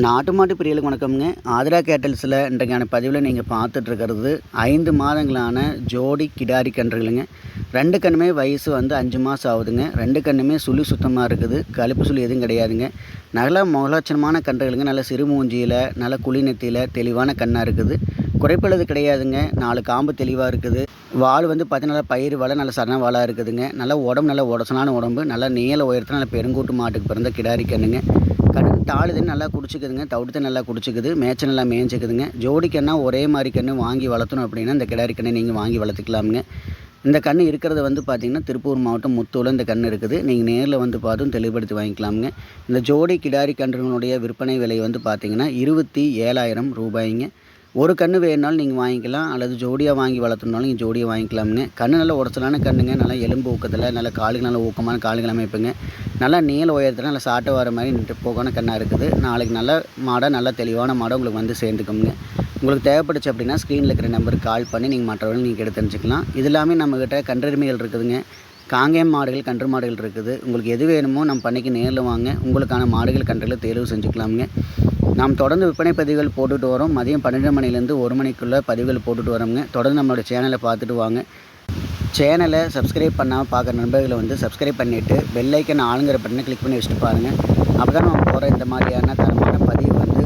நாட்டு மாட்டு பிரியலுக்கு வணக்கம்ங்க. ஆதிரா கேட்டல்ஸில் இன்றைக்கான பதிவில் நீங்கள் பார்த்துட்ருக்கிறது ஐந்து மாதங்களான ஜோடி கிடாரி கன்றுகளுங்க. ரெண்டு கண்ணுமே வயசு வந்து அஞ்சு மாதம் ஆகுதுங்க. ரெண்டு கண்ணுமே சுழி சுத்தமாக இருக்குது. கழுப்பு சுழி எதுவும் கிடையாதுங்க. நல்ல மோகலட்சணமான கன்றுகளுங்க. நல்ல சிறு மூஞ்சியில் நல்ல குளிநெத்தியில் தெளிவான கண்ணாக இருக்குது. குறைப்பழுது கிடையாதுங்க. நாலு காம்பு தெளிவாக இருக்குது. வாள் வந்து பார்த்தீங்கன்னா பயிர் வாழை நல்ல சரண வாழாக இருக்குதுங்க. நல்ல உடம்பு நல்ல உடசனான உடம்பு நல்லா நீள உயரத்தில் நல்ல பெருங்கூட்டு மாட்டுக்கு பிறந்த கிடாரி கண்ணுங்க. கண்ணு தாழ் தண்ணி நல்லா குடிச்சிக்குதுங்க தவிடுத்து நல்லா குடிச்சிக்குது மேய்ச்சல் நல்லா மேய்ஞ்சிக்குதுங்க. ஜோடி கண்ணா ஒரே மாதிரி கன்று வாங்கி வளர்த்தணும் அப்படின்னா இந்த கிடாரி கண்ணை நீங்கள் வாங்கி வளர்த்துக்கலாமுங்க. இந்த கன்று இருக்கிறது வந்து பார்த்திங்கன்னா திருப்பூர் மாவட்டம் முத்தூரில் இந்த கன்று இருக்குது. நீங்கள் நேரில் வந்து பார்த்தும் தெளிவுபடுத்தி வாங்கிக்கலாமுங்க. இந்த ஜோடி கிடாரி கன்றுகளுடைய விற்பனை விலை வந்து பார்த்திங்கன்னா இருபத்தி ஏழாயிரம் ரூபாய்ங்க. ஒரு கன்று வேணுனாலும் நீங்கள் வாங்கிக்கலாம். அல்லது ஜோடியாக வாங்கி வளர்த்தணுனாலும் நீங்கள் ஜோடியாக வாங்கிக்கலாம்னு. கன்று நல்லா உடச்சலான கண்ணுங்க. நல்லா எலும்பு ஊக்கத்தில் நல்லா காலுக்கு நல்லா ஊக்கமான காலுகள் அமைப்புங்க. நல்லா நீள உயரத்தில் நல்லா சாட்டை வர மாதிரி நின்று போகான கண்ணாக இருக்குது. நாளைக்கு நல்ல மாடை நல்ல தெளிவான மாடை உங்களுக்கு வந்து சேர்ந்துக்குங்க உங்களுக்கு தேவைப்படுச்சு அப்படின்னா ஸ்க்ரீனில் இருக்கிற நம்பருக்கு கால் பண்ணி நீங்கள் மற்றவர்கள் நீங்கள் எடுத்து தெரிஞ்சுக்கலாம். இது எல்லாமே நம்மக்கிட்ட கன்றுரிமைகள் இருக்குதுங்க. காங்கேயம் மாடுகள் கன்று மாடுகள் இருக்குது. உங்களுக்கு எது வேணுமோ நம்ம பண்ணிக்கு நேரில் வாங்க. உங்களுக்கான மாடுகள் கன்றுகளை தேர்வு செஞ்சுக்கலாமுங்க. நாம் தொடர்ந்து விற்பனை பதிவுகள் போட்டுட்டு வரோம். மதியம் பன்னெண்டு மணிலேருந்து ஒரு மணிக்குள்ளே பதிவுகள் போட்டுட்டு வரோங்க தொடர்ந்து நம்மளோட சேனலை பார்த்துட்டு வாங்க. சேனலை சப்ஸ்கிரைப் பண்ணாமல் பார்க்குற நண்பர்களை வந்து சப்ஸ்கிரைப் பண்ணிவிட்டு பெல்லைக்கன் ஆளுங்கிற பட்டனை கிளிக் பண்ணி வச்சுட்டு பாருங்கள் அப்போ தான் நம்ம போகிற இந்த மாதிரியான தரமான பதிவு வந்து